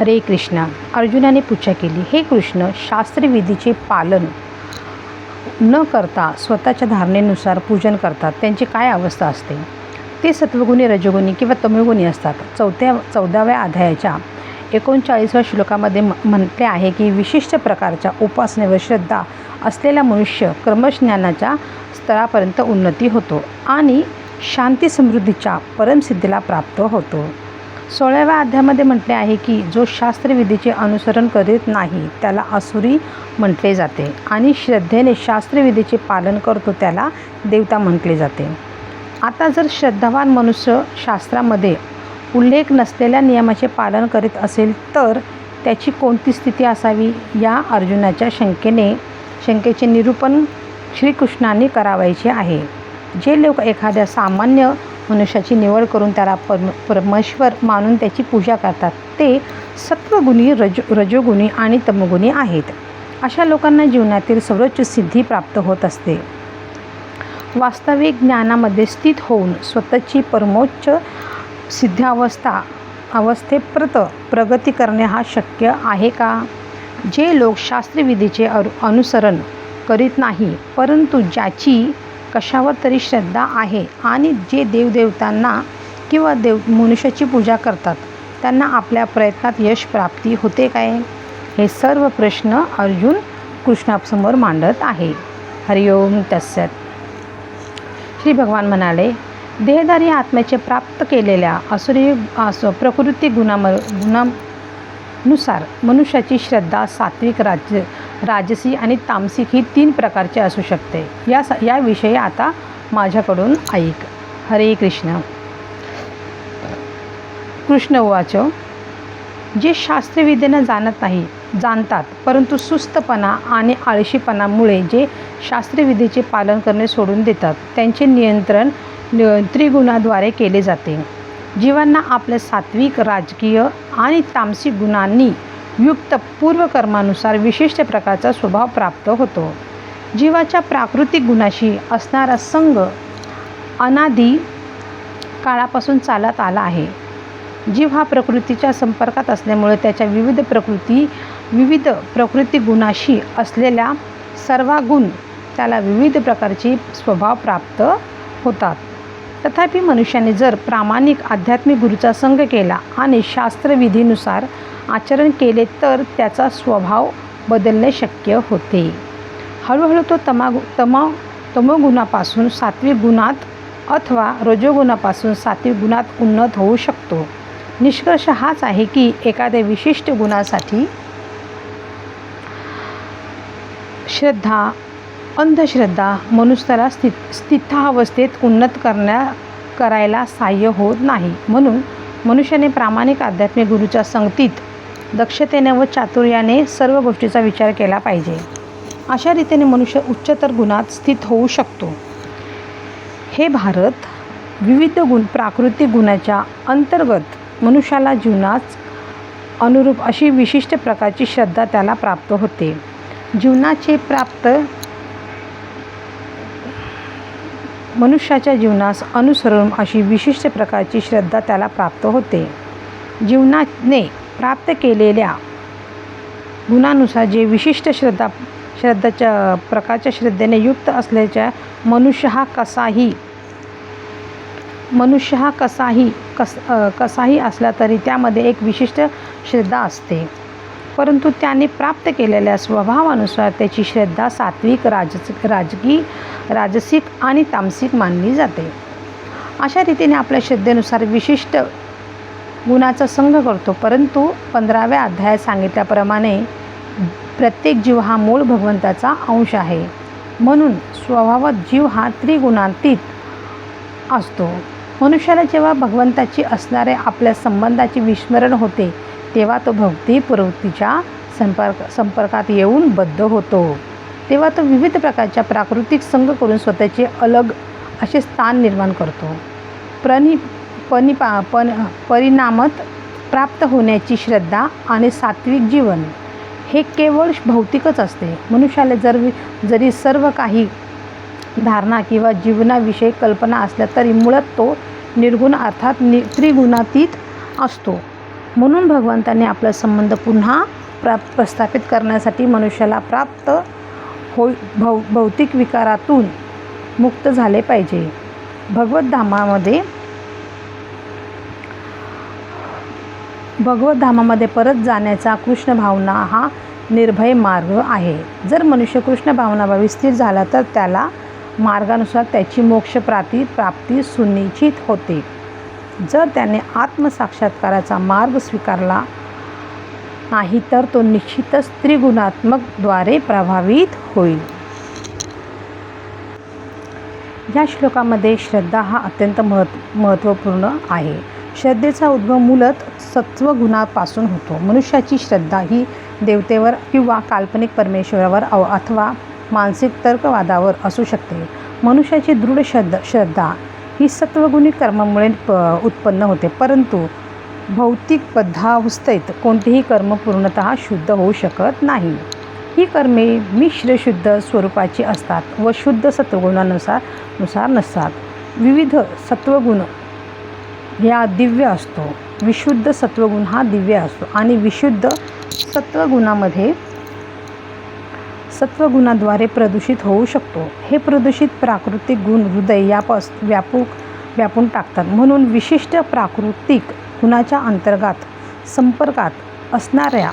हरे कृष्णा. अर्जुनाने पूजा केली. हे कृष्ण शास्त्रविधीचे पालन न करता स्वतःच्या धारणेनुसार पूजन करतात. त्यांची काय अवस्था असते? ते सत्वगुणी रजगुणी किंवा तमिळगुणी असतात. चौथ्या चौदाव्या अध्यायाच्या एकोणचाळीसव्या श्लोकामध्ये म म्हटले आहे की विशिष्ट प्रकारच्या उपासनेवर श्रद्धा असलेला मनुष्य क्रमज्ञानाच्या स्तरापर्यंत उन्नती होतो आणि शांती समृद्धीच्या परमसिद्धीला प्राप्त होतो. सोळाव्या अध्यामध्ये म्हटले आहे की जो शास्त्रविधीचे अनुसरण करीत नाही त्याला असुरी म्हटले जाते आणि श्रद्धेने शास्त्रविधीचे पालन करतो त्याला देवता म्हटले जाते. आता जर श्रद्धावान मनुष्य शास्त्रामध्ये उल्लेख नसलेल्या नियमाचे पालन करीत असेल तर त्याची कोणती स्थिती असावी? या अर्जुनाच्या शंकेने शंकेचे निरूपण श्रीकृष्णाने करावायचे आहे. जे लोक एखाद्या सामान्य मनुष्याची निवड करून त्याला परम परमेश्वर मानून त्याची पूजा करतात. ते सत्वगुणी रज रजोगुणी आणि तमगुणी आहेत. अशा लोकांना जीवनातील सर्वोच्च सिद्धी प्राप्त होत असते. वास्तविक ज्ञानामध्ये स्थित होऊन स्वतःची परमोच्च सिद्धावस्था अवस्थेप्रत प्रगती करणे हा शक्य आहे का? जे लोक शास्त्रविधीचे अनु अनुसरण करीत नाही परंतु ज्याची कशावर तरी श्रद्धा आहे. आणि जे देवदेवतांना किंवा देव मनुष्याची पूजा करतात त्यांना आपल्या प्रयत्नात यश प्राप्ती होते काय? हे सर्व प्रश्न अर्जुन कृष्णासमोर मांडत आहे. हरिओम तस्सत श्री भगवान म्हणाले देहधारी आत्म्याचे प्राप्त केलेल्या असुरी अस प्रकृती गुणाम गुणानुसार मनुष्याची श्रद्धा सात्विक राज्य राजसी आणि तामसिक ही तीन प्रकारची असू शकते. या स याविषयी आता माझ्याकडून ऐक. हरे कृष्ण. कृष्ण उवाच जे शास्त्रविद्येनं जाणत नाही जाणतात परंतु सुस्तपणा आणि आळशीपणामुळे जे शास्त्रविधीचे पालन करणे सोडून देतात त्यांचे नियंत्रण त्रिगुणाद्वारे केले जाते. जीवांना आपल्या सात्विक राजकीय आणि तामसिक गुणांनी युक्त पूर्वकर्मानुसार विशिष्ट प्रकारचा स्वभाव प्राप्त होतो. जीवाच्या प्राकृतिक गुणाशी असणारा संघ अनादी काळापासून चालत आला आहे. जीव हा प्रकृतीच्या संपर्कात असल्यामुळे त्याच्या विविध प्रकृती विविध प्रकृती गुणाशी असलेल्या सर्वागुण त्याला विविध प्रकारचे स्वभाव प्राप्त होतात. तथापि मनुष्याने जर प्रामाणिक आध्यात्मिक गुरूचा संग केला आणि शास्त्रविधीनुसार आचरण केले तर त्याचा स्वभाव बदलणे शक्य होते. हळूहळू तो तमा तमा तमोगुणापासून सात्विक गुणात अथवा रजोगुणापासून सात्विक गुणात उन्नत होऊ शकतो. निष्कर्ष हाच आहे की एखाद्या विशिष्ट गुणासाठी श्रद्धा अंधश्रद्धा मनुष्याला स्थित स्थितावस्थेत उन्नत करण्या करायला सहाय्य होत नाही. म्हणून मनुष्याने प्रामाणिक आध्यात्मिक गुरूच्या संगतीत दक्षतेने व चातुर्याने सर्व गोष्टीचा विचार केला पाहिजे. अशा रीतीने मनुष्य उच्चतर गुणात स्थित होऊ शकतो. हे भारत विविध गुण प्राकृतिक गुणाच्या अंतर्गत मनुष्याला जीवनास अनुरूप अशी विशिष्ट प्रकारची श्रद्धा त्याला प्राप्त होते. जीवनाचे प्राप्त मनुष्याच्या जीवनास अनुसरून अशी विशिष्ट प्रकारची श्रद्धा त्याला प्राप्त होते. जीवनाने प्राप्त केलेल्या गुणानुसार जे विशिष्ट श्रद्धा श्रद्धाच्या प्रकारच्या श्रद्धेने युक्त असल्याच्या मनुष्य हा कसाही मनुष्य हा कसाही कस कसाही असला तरी त्यामध्ये एक विशिष्ट श्रद्धा असते. परंतु त्याने प्राप्त केलेल्या स्वभावानुसार त्याची श्रद्धा सात्विक राजस राजकी राजसिक आणि तामसिक मानली जाते. अशा रीतीने आपल्या श्रद्धेनुसार विशिष्ट गुणाचा संघ करतो. परंतु पंधराव्या अध्यायात सांगितल्याप्रमाणे प्रत्येक जीव हा मूळ भगवंताचा अंश आहे. म्हणून स्वभावात जीव हा त्रिगुणातीत असतो. मनुष्याला जेव्हा भगवंताची असणारे आपल्या संबंधाचे विस्मरण होते तेव्हा तो भक्ती प्रवृत्तीच्या संपर्क संपर्कात येऊन बद्ध होतो. तेव्हा तो विविध प्रकारच्या प्राकृतिक संघ करून स्वतःचे अलग असे स्थान निर्माण करतो. प्रणी पनिपा पण परिणामत प्राप्त होण्याची श्रद्धा आणि सात्विक जीवन हे केवळ भौतिकच असते. मनुष्याला जर जरी सर्व काही धारणा किंवा जीवनाविषयी कल्पना असल्या तरी मुळात तो निर्गुण अर्थात नि त्रिगुणातीत असतो. म्हणून भगवंताने आपला संबंध पुन्हा प्रा प्रस्थापित करण्यासाठी मनुष्याला प्राप्त होई भौ भौतिक विकारातून मुक्त झाले पाहिजे. भगवद्धामामध्ये भगवतधामामध्ये परत जाण्याचा कृष्ण भावना हा निर्भय मार्ग आहे. जर मनुष्य कृष्ण भावनाभावी स्थिर झाला तर त्याला मार्गानुसार त्याची मोक्षप्राप्ती प्राप्ती सुनिश्चित होते. जर त्याने आत्मसाक्षात्काराचा मार्ग स्वीकारला नाही तर तो निश्चितच त्रिगुणात्मकद्वारे प्रभावित होईल. या श्लोकामध्ये श्रद्धा हा अत्यंत महत् महत्त्वपूर्ण आहे. श्रद्धेचा उद्भव मूलत सत्वगुणापासून होतो. मनुष्याची श्रद्धा ही देवतेवर किंवा काल्पनिक परमेश्वरावर अव अथवा मानसिक तर्कवादावर असू शकते. मनुष्याची दृढ श्रद्धा श्रद्धा ही सत्वगुणी कर्मामुळे प उत्पन्न होते. परंतु भौतिक बद्धावस्थेत कोणतेही कर्म पूर्णतः शुद्ध होऊ शकत नाही. ही कर्मे मिश्र शुद्ध स्वरूपाची असतात व शुद्ध सत्वगुणानुसार नुसार नसतात. विविध सत्वगुण ह्या दिव्य असतो. विशुद्ध सत्वगुण हा दिव्य असतो. आणि विशुद्ध सत्वगुणामध्ये सत्वगुणाद्वारे प्रदूषित होऊ शकतो. हे प्रदूषित प्राकृतिक गुण हृदय यापास व्यापूक व्यापून टाकतात. म्हणून विशिष्ट प्राकृतिक गुणाच्या अंतर्गत संपर्कात असणाऱ्या